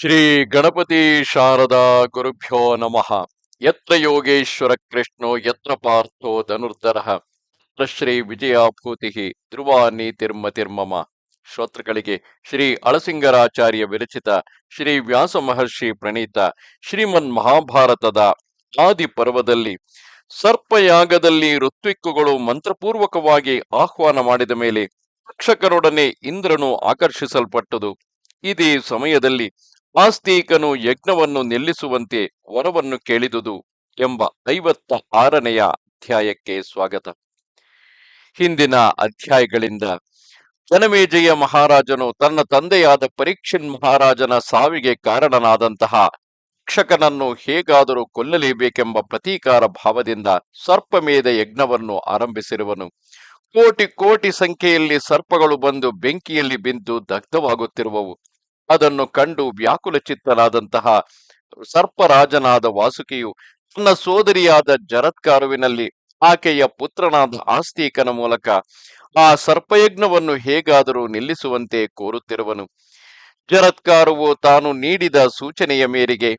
ಶ್ರೀ ಗಣಪತಿ ಶಾರದಾ ಗುರುಭ್ಯೋ ನಮಃ. ಯತ್ರ ಯೋಗೇಶ್ವರ ಕೃಷ್ಣೋ, ಯತ್ರ ಪಾರ್ಥೋ ಧನುರ್ಧರ. ಶ್ರೀ ವಿಜಯಾಭೂತಿ ಧ್ರುವ ನೀತಿರ್ಮತಿರ್ಮಮ ಶ್ರೋತೃಗಳಿಗೆ ಶ್ರೀ ಅಳಸಿಂಗರಾಚಾರ್ಯ ವಿರಚಿತ ಶ್ರೀ ವ್ಯಾಸ ಮಹರ್ಷಿ ಪ್ರಣೀತ ಶ್ರೀಮನ್ ಮಹಾಭಾರತದ ಆದಿ ಪರ್ವದಲ್ಲಿ ಸರ್ಪಯಾಗದಲ್ಲಿ ಋತ್ವಿಕ್ಕುಗಳು ಮಂತ್ರಪೂರ್ವಕವಾಗಿ ಆಹ್ವಾನ ಮಾಡಿದ ಮೇಲೆ ರಕ್ಷಕರೊಡನೆ ಇಂದ್ರನು ಆಕರ್ಷಿಸಲ್ಪಟ್ಟದು. ಇದೇ ಸಮಯದಲ್ಲಿ ಆಸ್ತಿಕನು ಯಜ್ಞವನ್ನು ನಿಲ್ಲಿಸುವಂತೆ ವರವನ್ನು ಕೇಳಿದುದು ಎಂಬ ಐವತ್ತ ಆರನೆಯ ಅಧ್ಯಾಯಕ್ಕೆ ಸ್ವಾಗತ. ಹಿಂದಿನ ಅಧ್ಯಾಯಗಳಿಂದ ಜನಮೇಜಯ ಮಹಾರಾಜನು ತನ್ನ ತಂದೆಯಾದ ಪರೀಕ್ಷಿನ್ ಮಹಾರಾಜನ ಸಾವಿಗೆ ಕಾರಣನಾದಂತಹ ರಕ್ಷಕನನ್ನು ಹೇಗಾದರೂ ಕೊಲ್ಲಲೇಬೇಕೆಂಬ ಪ್ರತೀಕಾರ ಭಾವದಿಂದ ಸರ್ಪಮೇಧ ಯಜ್ಞವನ್ನು ಆರಂಭಿಸಿರುವನು. ಕೋಟಿ ಕೋಟಿ ಸಂಖ್ಯೆಯಲ್ಲಿ ಸರ್ಪಗಳು ಬಂದು ಬೆಂಕಿಯಲ್ಲಿ ಬಿದ್ದು ದಗ್ಧವಾಗುತ್ತಿರುವವು. ಅದನ್ನು ಕಂಡು ವ್ಯಾಕುಲ ಚಿತ್ತನಾದಂತಹ ಸರ್ಪರಾಜನಾದ ವಾಸುಕಿಯು ತನ್ನ ಸೋದರಿಯಾದ ಜರತ್ಕಾರುವಿನಲ್ಲಿ ಆಕೆಯ ಪುತ್ರನಾದ ಆಸ್ತಿಕನ ಮೂಲಕ ಆ ಸರ್ಪಯಜ್ಞವನ್ನು ಹೇಗಾದರೂ ನಿಲ್ಲಿಸುವಂತೆ ಕೋರುತ್ತಿರುವನು. ಜರತ್ಕಾರುವು ತಾನು ನೀಡಿದ ಸೂಚನೆಯ ಮೇರೆಗೆ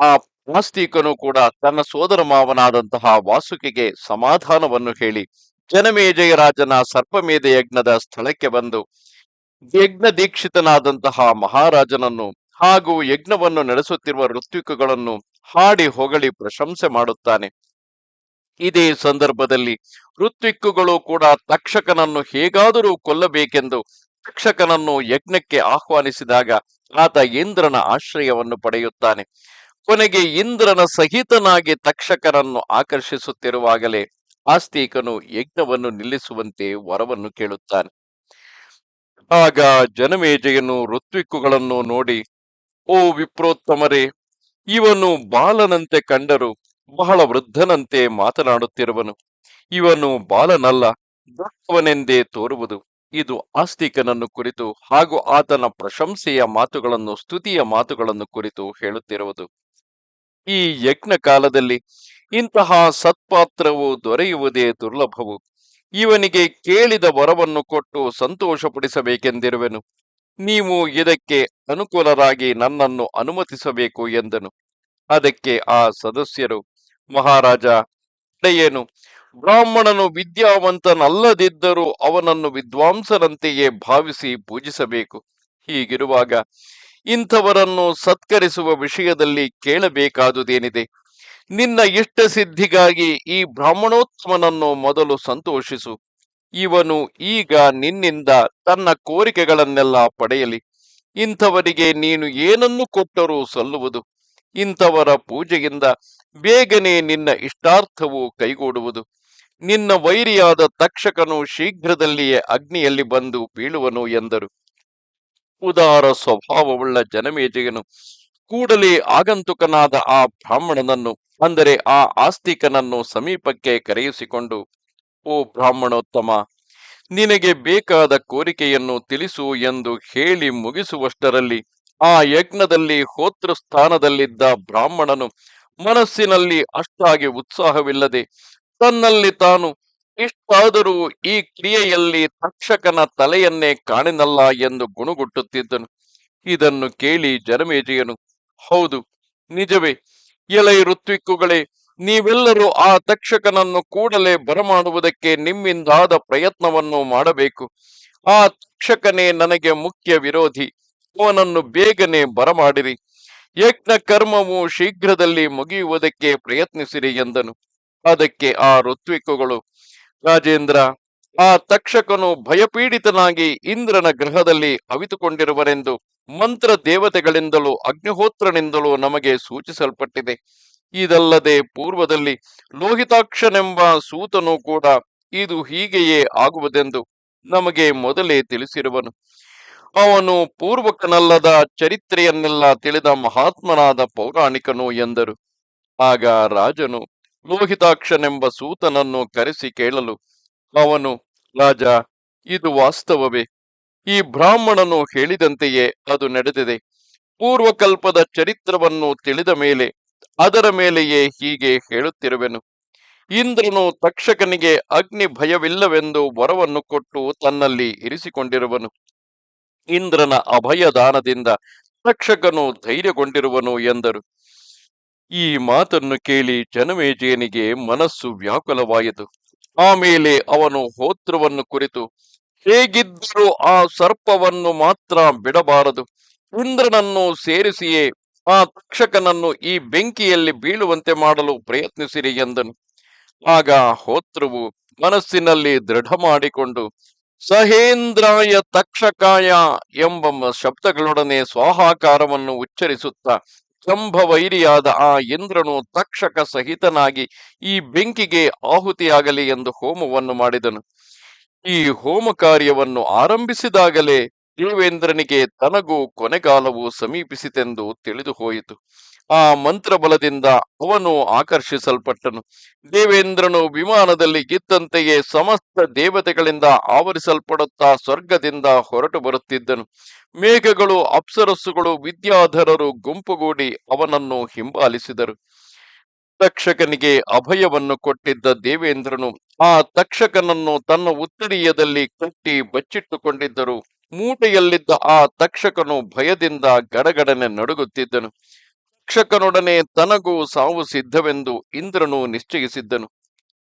ಆ- ಆಸ್ತಿಕನು ಕೂಡ ತನ್ನ ಸೋದರ ಮಾವನಾದಂತಹ ವಾಸುಕಿಗೆ ಸಮಾಧಾನವನ್ನು ಹೇಳಿ, ಜನಮೇಜಯ ರಾಜನ ಸರ್ಪಮೇಧ ಯಜ್ಞದ ಸ್ಥಳಕ್ಕೆ ಬಂದು ಯಜ್ಞ ದೀಕ್ಷಿತನಾದಂತಹ ಮಹಾರಾಜನನ್ನು ಹಾಗೂ ಯಜ್ಞವನ್ನು ನಡೆಸುತ್ತಿರುವ ಋತ್ವಿಕಗಳನ್ನು ಹಾಡಿ ಹೊಗಳಿ ಪ್ರಶಂಸೆ ಮಾಡುತ್ತಾನೆ. ಇದೇ ಸಂದರ್ಭದಲ್ಲಿ ಋತ್ವಿಕ್ಕುಗಳು ಕೂಡ ತಕ್ಷಕನನ್ನು ಹೇಗಾದರೂ ಕೊಲ್ಲಬೇಕೆಂದು ತಕ್ಷಕನನ್ನು ಯಜ್ಞಕ್ಕೆ ಆಹ್ವಾನಿಸಿದಾಗ ಆತ ಇಂದ್ರನ ಆಶ್ರಯವನ್ನು ಪಡೆಯುತ್ತಾನೆ. ಕೊನೆಗೆ ಇಂದ್ರನ ಸಹಿತನಾಗಿ ತಕ್ಷಕನನ್ನು ಆಕರ್ಷಿಸುತ್ತಿರುವಾಗಲೇ ಆಸ್ತಿಕನು ಯಜ್ಞವನ್ನು ನಿಲ್ಲಿಸುವಂತೆ ವರವನ್ನು ಕೇಳುತ್ತಾನೆ. ಆಗ ಜನಮೇಜೆಯನ್ನು ಋತ್ವಿಕ್ಕುಗಳನ್ನು ನೋಡಿ, ಓ ವಿಪ್ರೋತ್ತಮರೇ, ಇವನು ಬಾಲನಂತೆ ಕಂಡರು, ಬಹಳ ವೃದ್ಧನಂತೆ ಮಾತನಾಡುತ್ತಿರುವನು. ಇವನು ಬಾಲನಲ್ಲ ದೊಡ್ಡವನೆಂದೇ ತೋರುವುದು. ಇದು ಆಸ್ತಿಕನನ್ನು ಕುರಿತು ಹಾಗೂ ಆತನ ಪ್ರಶಂಸೆಯ ಮಾತುಗಳನ್ನು, ಸ್ತುತಿಯ ಮಾತುಗಳನ್ನು ಕುರಿತು ಹೇಳುತ್ತಿರುವುದು. ಈ ಯಜ್ಞ ಕಾಲದಲ್ಲಿ ಇಂತಹ ಸತ್ಪಾತ್ರವು ದೊರೆಯುವುದೇ ದುರ್ಲಭವು. ಇವನಿಗೆ ಕೇಳಿದ ವರವನ್ನು ಕೊಟ್ಟು ಸಂತೋಷಪಡಿಸಬೇಕೆಂದಿರುವೆನು. ನೀವು ಇದಕ್ಕೆ ಅನುಕೂಲರಾಗಿ ನನ್ನನ್ನು ಅನುಮತಿಸಬೇಕು ಎಂದನು. ಅದಕ್ಕೆ ಆ ಸದಸ್ಯರು, ಮಹಾರಾಜ ಏನು ಬ್ರಾಹ್ಮಣನು ವಿದ್ಯಾವಂತನಲ್ಲದಿದ್ದರೂ ಅವನನ್ನು ವಿದ್ವಾಂಸರಂತೆಯೇ ಭಾವಿಸಿ ಪೂಜಿಸಬೇಕು. ಹೀಗಿರುವಾಗ ಇಂಥವರನ್ನು ಸತ್ಕರಿಸುವ ವಿಷಯದಲ್ಲಿ ಕೇಳಬೇಕಾದುದೇನಿದೆ? ನಿನ್ನ ಇಷ್ಟ ಸಿದ್ಧಿಗಾಗಿ ಈ ಬ್ರಾಹ್ಮಣೋತ್ತಮನನ್ನು ಮೊದಲು ಸಂತೋಷಿಸು. ಇವನು ಈಗ ನಿನ್ನಿಂದ ತನ್ನ ಕೋರಿಕೆಗಳನ್ನೆಲ್ಲ ಪಡೆಯಲಿ. ಇಂಥವರಿಗೆ ನೀನು ಏನನ್ನು ಕೊಟ್ಟರೂ ಸಲ್ಲುವುದು. ಇಂಥವರ ಪೂಜೆಯಿಂದ ಬೇಗನೆ ನಿನ್ನ ಇಷ್ಟಾರ್ಥವು ಕೈಗೂಡುವುದು. ನಿನ್ನ ವೈರಿಯಾದ ತಕ್ಷಕನು ಶೀಘ್ರದಲ್ಲಿಯೇ ಅಗ್ನಿಯಲ್ಲಿ ಬಂದು ಬೀಳುವನು ಎಂದರು. ಉದಾರ ಸ್ವಭಾವವುಳ್ಳ ಜನಮೇಜಯನು ಕೂಡಲೇ ಆಗಂತುಕನಾದ ಆ ಬ್ರಾಹ್ಮಣನನ್ನು ಅಂದರೆ ಆ ಆಸ್ತಿಕನನ್ನು ಸಮೀಪಕ್ಕೆ ಕರೆಯಿಸಿಕೊಂಡು, ಓ ಬ್ರಾಹ್ಮಣೋತ್ತಮ, ನಿನಗೆ ಬೇಕಾದ ಕೋರಿಕೆಯನ್ನು ತಿಳಿಸು ಎಂದು ಹೇಳಿ ಮುಗಿಸುವಷ್ಟರಲ್ಲಿ, ಆ ಯಜ್ಞದಲ್ಲಿ ಹೋತೃ ಸ್ಥಾನದಲ್ಲಿದ್ದ ಬ್ರಾಹ್ಮಣನು ಮನಸ್ಸಿನಲ್ಲಿ ಅಷ್ಟಾಗಿ ಉತ್ಸಾಹವಿಲ್ಲದೆ, ತನ್ನಲ್ಲಿ ತಾನು ಇಷ್ಟಾದರೂ ಈ ಕ್ರಿಯೆಯಲ್ಲಿ ತಕ್ಷಕನ ತಲೆಯನ್ನೇ ಕಾಣಿನಲ್ಲ ಎಂದು ಗುಣಗುಟ್ಟುತ್ತಿದ್ದನು. ಇದನ್ನು ಕೇಳಿ ಜನಮೇಜಯನು ಹೌದು, ನಿಜವೇ ಎಲೈ ಋತ್ವಿಕ್ಕುಗಳೇ, ನೀವೆಲ್ಲರೂ ಆ ತಕ್ಷಕನನ್ನು ಕೂಡಲೇ ಬರಮಾಡುವುದಕ್ಕೆ ನಿಮ್ಮಿಂದಾದ ಪ್ರಯತ್ನವನ್ನು ಮಾಡಬೇಕು. ಆ ತಕ್ಷಕನೇ ನನಗೆ ಮುಖ್ಯ ವಿರೋಧಿ. ಅವನನ್ನು ಬೇಗನೆ ಬರಮಾಡಿರಿ. ಯಜ್ಞ ಕರ್ಮವು ಶೀಘ್ರದಲ್ಲಿ ಮುಗಿಯುವುದಕ್ಕೆ ಪ್ರಯತ್ನಿಸಿರಿ ಎಂದನು. ಅದಕ್ಕೆ ಆ ಋತ್ವಿಕ್ಕುಗಳು, ರಾಜೇಂದ್ರ ಆ ತಕ್ಷಕನು ಭಯಪೀಡಿತನಾಗಿ ಇಂದ್ರನ ಗೃಹದಲ್ಲಿ ಅವಿತುಕೊಂಡಿರುವರೆಂದು ಮಂತ್ರ ದೇವತೆಗಳಿಂದಲೂ ಅಗ್ನಿಹೋತ್ರನಿಂದಲೂ ನಮಗೆ ಸೂಚಿಸಲ್ಪಟ್ಟಿದೆ. ಇದಲ್ಲದೆ ಪೂರ್ವದಲ್ಲಿ ಲೋಹಿತಾಕ್ಷನೆಂಬ ಸೂತನು ಕೂಡ ಇದು ಹೀಗೆಯೇ ಆಗುವುದೆಂದು ನಮಗೆ ಮೊದಲೇ ತಿಳಿಸಿರುವನು. ಅವನು ಪೂರ್ವಕನಲ್ಲದ ಚರಿತ್ರೆಯನ್ನೆಲ್ಲ ತಿಳಿದ ಮಹಾತ್ಮನಾದ ಪೌರಾಣಿಕನು ಎಂದರು. ಆಗ ರಾಜನು ಲೋಹಿತಾಕ್ಷನೆಂಬ ಸೂತನನ್ನು ಕರೆಸಿ ಕೇಳಲು, ಅವನು ರಾಜ, ಇದು ವಾಸ್ತವವೇ? ಈ ಬ್ರಾಹ್ಮಣನು ಹೇಳಿದಂತೆಯೇ ಅದು ನಡೆದಿದೆ. ಪೂರ್ವಕಲ್ಪದ ಚರಿತ್ರವನ್ನು ತಿಳಿದ ಮೇಲೆ ಅದರ ಮೇಲೆಯೇ ಹೀಗೆ ಹೇಳುತ್ತಿರುವೆನು. ಇಂದ್ರನು ತಕ್ಷಕನಿಗೆ ಅಗ್ನಿ ಭಯವಿಲ್ಲವೆಂದು ವರವನ್ನು ಕೊಟ್ಟು ತನ್ನಲ್ಲಿ ಇರಿಸಿಕೊಂಡಿರುವನು. ಇಂದ್ರನ ಅಭಯದಾನದಿಂದ ತಕ್ಷಕನು ಧೈರ್ಯಗೊಂಡಿರುವನು ಎಂದರು. ಈ ಮಾತನ್ನು ಕೇಳಿ ಜನಮೇಜೇನಿಗೆ ಮನಸ್ಸು ವ್ಯಾಕುಲವಾಯಿತು. ಆಮೇಲೆ ಅವನು ಹೋತ್ರವನ್ನು ಕುರಿತು, ಹೇಗಿದ್ದರೂ ಆ ಸರ್ಪವನ್ನು ಮಾತ್ರ ಬಿಡಬಾರದು. ಇಂದ್ರನನ್ನು ಸೇರಿಸಿಯೇ ಆ ತಕ್ಷಕನನ್ನು ಈ ಬೆಂಕಿಯಲ್ಲಿ ಬೀಳುವಂತೆ ಮಾಡಲು ಪ್ರಯತ್ನಿಸಿರಿ ಎಂದನು. ಆಗ ಹೋತ್ರವು ಮನಸ್ಸಿನಲ್ಲಿ ದೃಢ ಮಾಡಿಕೊಂಡು ಸಹೇಂದ್ರಾಯ ತಕ್ಷಕಾಯ ಎಂಬ ಶಬ್ದಗಳೊಡನೆ ಸ್ವಾಹಾಕಾರವನ್ನು ಉಚ್ಚರಿಸುತ್ತಾ ಕಂಭವೈರಿಯಾದ ಆ ಇಂದ್ರನು ತಕ್ಷಕ ಸಹಿತನಾಗಿ ಈ ಬೆಂಕಿಗೆ ಆಹುತಿಯಾಗಲಿ ಎಂದು ಹೋಮವನ್ನು ಮಾಡಿದನು. ಈ ಹೋಮ ಕಾರ್ಯವನ್ನು ಆರಂಭಿಸಿದಾಗಲೇ ದೇವೇಂದ್ರನಿಗೆ ತನಗೂ ಕೊನೆಗಾಲವು ಸಮೀಪಿಸಿತೆಂದು ತಿಳಿದು ಹೋಯಿತು ಆ ಮಂತ್ರ ಬಲದಿಂದ ಅವನು ಆಕರ್ಷಿಸಲ್ಪಟ್ಟನು. ದೇವೇಂದ್ರನು ವಿಮಾನದಲ್ಲಿ ಇದ್ದಂತೆಯೇ ಸಮಸ್ತ ದೇವತೆಗಳಿಂದ ಆವರಿಸಲ್ಪಡುತ್ತಾ ಸ್ವರ್ಗದಿಂದ ಹೊರಟು ಬರುತ್ತಿದ್ದನು. ಮೇಘಗಳು ಅಪ್ಸರಸ್ಸುಗಳು ವಿದ್ಯಾಧರರು ಗುಂಪುಗೂಡಿ ಅವನನ್ನು ಹಿಂಬಾಲಿಸಿದರು. ತಕ್ಷಕನಿಗೆ ಅಭಯವನ್ನು ಕೊಟ್ಟಿದ್ದ ದೇವೇಂದ್ರನು ಆ ತಕ್ಷಕನನ್ನು ತನ್ನ ಉತ್ತರೀಯದಲ್ಲಿ ಕಟ್ಟಿ ಬಚ್ಚಿಟ್ಟುಕೊಂಡಿದ್ದರು. ಮೂಟೆಯಲ್ಲಿದ್ದ ಆ ತಕ್ಷಕನು ಭಯದಿಂದ ಗಡಗಡನೆ ನಡುಗುತ್ತಿದ್ದನು. ತಕ್ಷಕನೊಡನೆ ತನಗೂ ಸಾವು ಸಿದ್ಧವೆಂದು ಇಂದ್ರನು ನಿಶ್ಚಯಿಸಿದ್ದನು.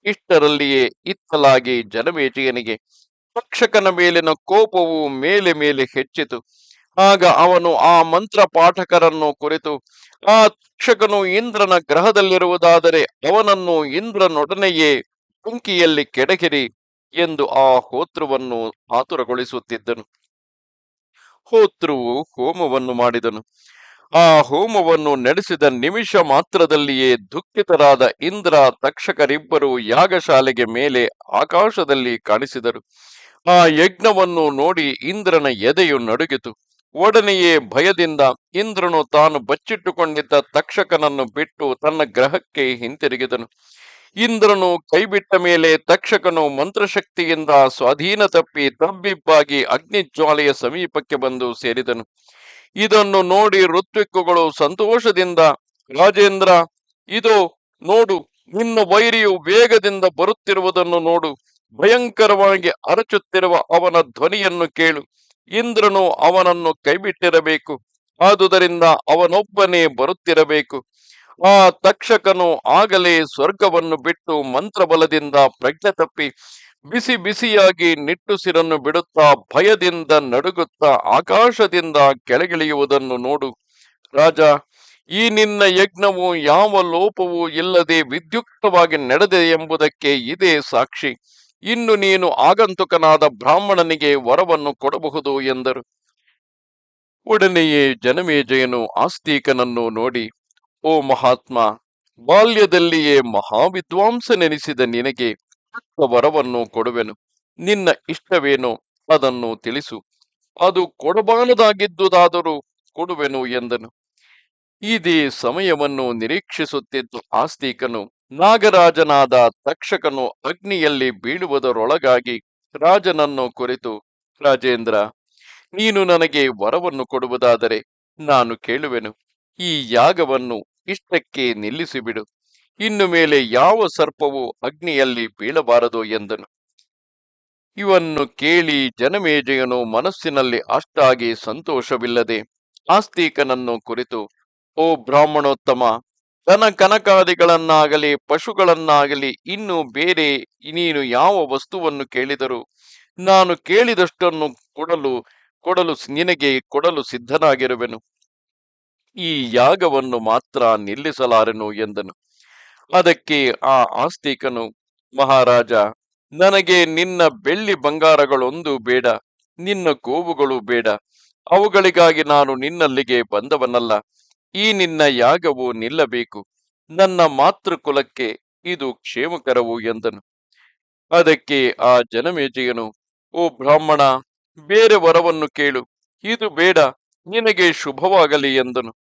ಇಷ್ಟರಲ್ಲಿಯೇ ಇತ್ತಲಾಗಿ ಜನಮೇಜಯನಿಗೆ ತಕ್ಷಕನ ಮೇಲಿನ ಕೋಪವು ಮೇಲೆ ಮೇಲೆ ಹೆಚ್ಚಿತು. ಆಗ ಅವನು ಆ ಮಂತ್ರ ಪಾಠಕರನ್ನು ಕುರಿತು, ಆ ತಕ್ಷಕನು ಇಂದ್ರನ ಗ್ರಹದಲ್ಲಿರುವುದಾದರೆ ಅವನನ್ನು ಇಂದ್ರನೊಡನೆಯೇ ಕುಂಕಿಯಲ್ಲಿ ಕೆಡಗಿರಿ ಎಂದು ಆ ಹೋತೃವನ್ನು ಆತುರಗೊಳಿಸುತ್ತಿದ್ದನು. ಹೋತೃವು ಹೋಮವನ್ನು ಮಾಡಿದನು. ಆ ಹೋಮವನ್ನು ನಡೆಸಿದ ನಿಮಿಷ ಮಾತ್ರದಲ್ಲಿಯೇ ದುಃಖಿತರಾದ ಇಂದ್ರ ತಕ್ಷಕರಿಬ್ಬರು ಯಾಗಶಾಲೆಗೆ ಮೇಲೆ ಆಕಾಶದಲ್ಲಿ ಕಾಣಿಸಿದರು. ಆ ಯಜ್ಞವನ್ನು ನೋಡಿ ಇಂದ್ರನ ಎದೆಯು ನಡುಗಿತು. ಒಡನೆಯೇ ಭಯದಿಂದ ಇಂದ್ರನು ತಾನು ಬಚ್ಚಿಟ್ಟುಕೊಂಡಿದ್ದ ತಕ್ಷಕನನ್ನು ಬಿಟ್ಟು ತನ್ನ ಗ್ರಹಕ್ಕೆ ಹಿಂತಿರುಗಿದನು. ಇಂದ್ರನು ಕೈಬಿಟ್ಟ ಮೇಲೆ ತಕ್ಷಕನು ಮಂತ್ರಶಕ್ತಿಯಿಂದ ಸ್ವಾಧೀನ ತಪ್ಪಿ ತಬ್ಬಿಬ್ಬಾಗಿ ಅಗ್ನಿಜ್ವಾಲೆಯ ಸಮೀಪಕ್ಕೆ ಬಂದು ಸೇರಿದನು. ಇದನ್ನು ನೋಡಿ ಋತ್ವಿಕ್ಕುಗಳು ಸಂತೋಷದಿಂದ, ರಾಜೇಂದ್ರ, ಇದು, ನೋಡು, ನಿನ್ನ ವೈರಿಯು ವೇಗದಿಂದ ಬರುತ್ತಿರುವುದನ್ನು ನೋಡು, ಭಯಂಕರವಾಗಿ ಅರಚುತ್ತಿರುವ ಅವನ ಧ್ವನಿಯನ್ನು ಕೇಳು, ಇಂದ್ರನು ಅವನನ್ನು ಕೈಬಿಟ್ಟಿರಬೇಕು, ಆದುದರಿಂದ ಅವನೊಬ್ಬನೇ ಬರುತ್ತಿರಬೇಕು, ಆ ತಕ್ಷಕನು ಆಗಲೇ ಸ್ವರ್ಗವನ್ನು ಬಿಟ್ಟು ಮಂತ್ರಬಲದಿಂದ ಪ್ರಜ್ಞೆ ತಪ್ಪಿ ಬಿಸಿ ಬಿಸಿಯಾಗಿ ನಿಟ್ಟುಸಿರನ್ನು ಬಿಡುತ್ತಾ ಭಯದಿಂದ ನಡುಗುತ್ತಾ ಆಕಾಶದಿಂದ ಕೆಳಗಿಳಿಯುವುದನ್ನು ನೋಡು. ರಾಜ, ಈ ನಿನ್ನ ಯಜ್ಞವು ಯಾವ ಲೋಪವೂ ಇಲ್ಲದೆ ವಿದ್ಯುಕ್ತವಾಗಿ ನಡೆದೆ ಎಂಬುದಕ್ಕೆ ಇದೇ ಸಾಕ್ಷಿ. ಇನ್ನು ನೀನು ಆಗಂತುಕನಾದ ಬ್ರಾಹ್ಮಣನಿಗೆ ವರವನ್ನು ಕೊಡಬಹುದು ಎಂದರು. ಒಡನೆಯೇ ಜನಮೇಜಯನು ಆಸ್ತಿಕನನ್ನು ನೋಡಿ, ಓ ಮಹಾತ್ಮ, ಬಾಲ್ಯದಲ್ಲಿಯೇ ಮಹಾವಿದ್ವಾಂಸನೆನಿಸಿದ ನಿನಗೆ ವರವನ್ನು ಕೊಡುವೆನು. ನಿನ್ನ ಇಷ್ಟವೇನು ಅದನ್ನು ತಿಳಿಸು. ಅದು ಕೊಡಬಾರದಾಗಿದ್ದುದಾದರೂ ಕೊಡುವೆನು ಎಂದನು. ಇದೇ ಸಮಯವನ್ನು ನಿರೀಕ್ಷಿಸುತ್ತಿದ್ದ ಆಸ್ತಿಕನು, ನಾಗರಾಜನಾದ ತಕ್ಷಕನು ಅಗ್ನಿಯಲ್ಲಿ ಬೀಳುವುದರೊಳಗಾಗಿ ರಾಜನನ್ನು ಕುರಿತು, ರಾಜೇಂದ್ರ, ನೀನು ನನಗೆ ವರವನ್ನು ಕೊಡುವುದಾದರೆ ನಾನು ಕೇಳುವೆನು. ಈ ಯಾಗವನ್ನು ಇಷ್ಟಕ್ಕೆ ನಿಲ್ಲಿಸಿಬಿಡು. ಇನ್ನು ಮೇಲೆ ಯಾವ ಸರ್ಪವು ಅಗ್ನಿಯಲ್ಲಿ ಬೀಳಬಾರದು ಎಂದನು. ಇವನ್ನು ಕೇಳಿ ಜನಮೇಜಯನು ಮನಸ್ಸಿನಲ್ಲಿ ಅಷ್ಟಾಗಿ ಸಂತೋಷವಿಲ್ಲದೆ ಆಸ್ತಿಕನನ್ನು ಕುರಿತು, ಓ ಬ್ರಾಹ್ಮಣೋತ್ತಮ ದನ ಕನಕಾದಿಗಳನ್ನಾಗಲಿ ಪಶುಗಳನ್ನಾಗಲಿ ಇನ್ನು ಬೇರೆ ನೀನು ಯಾವ ವಸ್ತುವನ್ನು ಕೇಳಿದರೂ ನಾನು ಕೇಳಿದಷ್ಟನ್ನು ಕೊಡಲು ಕೊಡಲು ನಿನಗೆ ಕೊಡಲು ಸಿದ್ಧನಾಗಿರುವೆನು. ಈ ಯಾಗವನ್ನು ಮಾತ್ರ ನಿಲ್ಲಿಸಲಾರೆನು? ಎಂದನು. ಅದಕ್ಕೆ ಆ ಆಸ್ತಿಕನು, ಮಹಾರಾಜ, ನನಗೆ ನಿನ್ನ ಬೆಳ್ಳಿ ಬಂಗಾರಗಳೊಂದು ಬೇಡ, ನಿನ್ನ ಗೋವುಗಳು ಬೇಡ. ಅವುಗಳಿಗಾಗಿ ನಾನು ನಿನ್ನಲ್ಲಿಗೆ ಬಂದವನಲ್ಲ. ಈ ನಿನ್ನ ಯಾಗವು ನಿಲ್ಲಬೇಕು. ನನ್ನ ಮಾತೃಕುಲಕ್ಕೆ ಇದು ಕ್ಷೇಮಕರವು ಎಂದನು. ಅದಕ್ಕೆ ಆ ಜನಮೇಜೆಯನು, ಓ ಬ್ರಾಹ್ಮಣ, ಬೇರೆ ವರವನ್ನು ಕೇಳು. ಇದು ಬೇಡ, ನಿನಗೆ ಶುಭವಾಗಲಿ ಎಂದನು.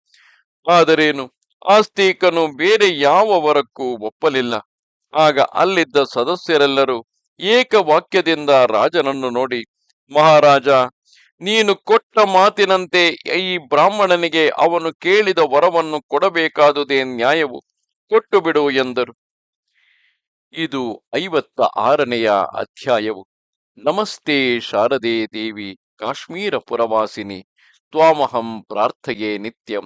ಆದರೇನು? ಆಸ್ತಿಕನು ಬೇರೆ ಯಾವ ವರಕ್ಕೂ ಒಪ್ಪಲಿಲ್ಲ. ಆಗ ಅಲ್ಲಿದ್ದ ಸದಸ್ಯರೆಲ್ಲರೂ ಏಕವಾಕ್ಯದಿಂದ ರಾಜನನ್ನು ನೋಡಿ, ಮಹಾರಾಜ, ನೀನು ಕೊಟ್ಟ ಮಾತಿನಂತೆ ಈ ಬ್ರಾಹ್ಮಣನಿಗೆ ಅವನು ಕೇಳಿದ ವರವನ್ನು ಕೊಡಬೇಕಾದುದೇ ನ್ಯಾಯವು? ಕೊಟ್ಟು ಬಿಡು ಎಂದರು. ಇದು ಐವತ್ತ ಆರನೆಯ ಅಧ್ಯಾಯವು. ನಮಸ್ತೆ ಶಾರದೆ ದೇವಿ ಕಾಶ್ಮೀರ ಪುರವಾಸಿನಿ, ತ್ವಾಮಹಂ ಪ್ರಾರ್ಥೆಯೇ ನಿತ್ಯಂ.